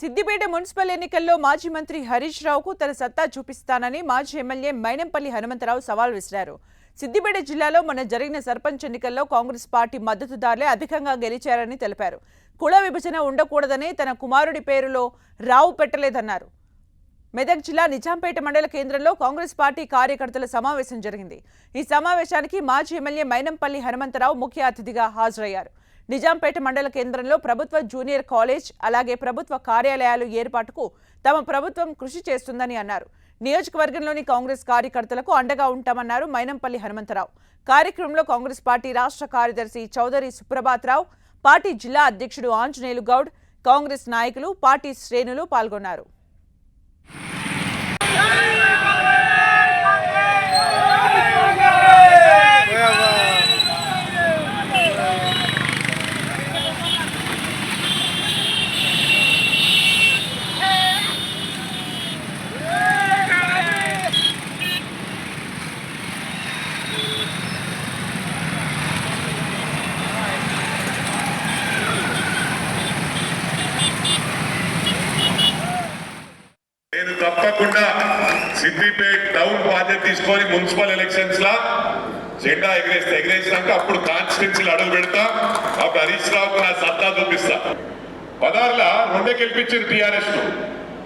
Siddipet municipal ఎన్నికల్లో మాజీ మంత్రి హరీష్ రావుకు తన సత్తా చూపిస్తానని మాజీ ఎమ్మెల్యే మైనంపల్లి హనుమంతరావు సవాల్ విసిరారు. సిద్దిపేట జిల్లాలో మొన్న జరిగిన సర్పంచ్ ఎన్నికల్లో కాంగ్రెస్ పార్టీ మద్దతుదారులే అధికంగా గెలిచారని తెలిపారు. కుల విభజన ఉండకూడదని తన కుమారుడి పేరులో రావు పెట్టలేదన్నారు. మెదక్ జిల్లా నిజాంపేట మండల కేంద్రంలో కాంగ్రెస్ పార్టీ కార్యకర్తల సమావేశం జరిగింది. ఈ సమావేశానికి మాజీ ఎమ్మెల్యే మైనంపల్లి హనుమంతరావు ముఖ్య అతిథిగా హాజరయ్యారు. నిజాంపేట మండల కేంద్రంలో ప్రభుత్వ జూనియర్ కాలేజ్ అలాగే ప్రభుత్వ కార్యాలయాలు ఏర్పాటుకు తమ ప్రభుత్వం కృషి చేస్తుందని అన్నారు. నియోజకవర్గంలోని కాంగ్రెస్ కార్యకర్తలకు అండగా ఉంటామన్నారు మైనంపల్లి హనుమంతరావు. కార్యక్రమంలో కాంగ్రెస్ పార్టీ రాష్ట్ర కార్యదర్శి చౌదరి సుప్రభాతరావు పార్టీ జిల్లా అధ్యక్షుడు ఆంజనేయులు గౌడ్ కాంగ్రెస్ నాయకులు పార్టీ శ్రేణులు పాల్గొన్నారు. సిద్దిపేట్ టౌన్ బాధ్యత తీసుకొని మున్సిపల్ ఎలక్షన్స్ లా జెండా ఎగరేస్తా. ఎగరేసినాక అప్పుడు కాన్స్టిట్యున్సీలు అడుగు పెడతా. అప్పుడు హరీష్ రావుకు నా సత్తా చూపిస్తా. పదార్ల రెండే గెలిపించారు టీఆర్ఎస్ను.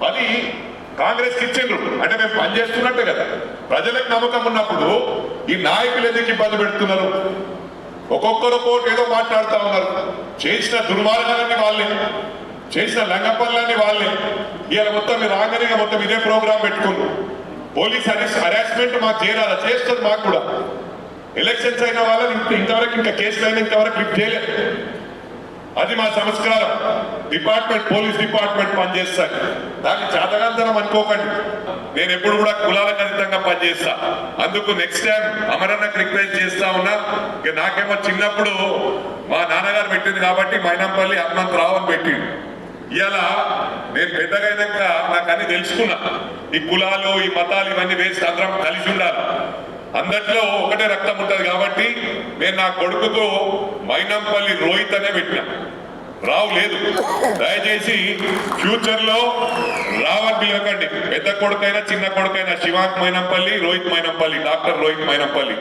అది కాంగ్రెస్కి ఇచ్చిండ్రు. అంటే మేము పనిచేస్తున్నట్టే కదా. ప్రజలకు నమ్మకం ఉన్నప్పుడు ఈ నాయకులు ఎందుకు ఇబ్బంది పెడుతున్నారు? ఒక్కొక్కరు ఒక్కొక్కటి ఏదో మాట్లాడుతూ ఉన్నారు. చేసిన దుర్మార్గాలన్నీ వాళ్ళే. చేసిన లంగపనులన్నీ వాళ్ళే. ఇవాళ మొత్తం మీరు రాగానే మొత్తం ఇదే ప్రోగ్రామ్ పెట్టుకున్నారు పోలీస్ హరాస్మెంట్ మాకు చేయాలి చేస్తుంది మాకు కూడా. ఎలక్షన్స్ అయిన వాళ్ళని ఇంతవరకు ఇంకా కేసులు అయినా ఇంతవరకు లిఫ్ట్ చేయలేదు. అది మా సంస్కారం. డిపార్ట్మెంట్ పోలీస్ డిపార్ట్మెంట్ పనిచేస్తాను దాన్ని చాతగాంతరం అనుకోకండి. నేను ఎప్పుడు కూడా కులాల ఖచ్చితంగా పనిచేస్తా. అందుకు నెక్స్ట్ టైం అమరన్నకు రిక్వెస్ట్ చేస్తా ఉన్నా. ఇక నాకేమో చిన్నప్పుడు మా నాన్నగారు పెట్టింది కాబట్టి మైనంపల్లి హనుమంతరావు అని పెట్టిండు. ఇవాళ నేను పెద్దగా అయినాక నాకు అన్ని తెలుసుకున్నా. ఈ కులాలు ఈ మతాలు ఇవన్నీ వేసి అందరం కలిసి ఉండాలి. అందట్లో ఒకటే రక్తం ఉంటుంది కాబట్టి నేను నా కొడుకుకు మైనంపల్లి రోహిత్ అనే పెట్టిన. రావు లేదు. దయచేసి ఫ్యూచర్లో రావని పిలవకండి. పెద్ద కొడుకైనా చిన్న కొడుకైనా శివాంక్ మైనంపల్లి రోహిత్ మైనంపల్లి డాక్టర్ రోహిత్ మైనంపల్లి.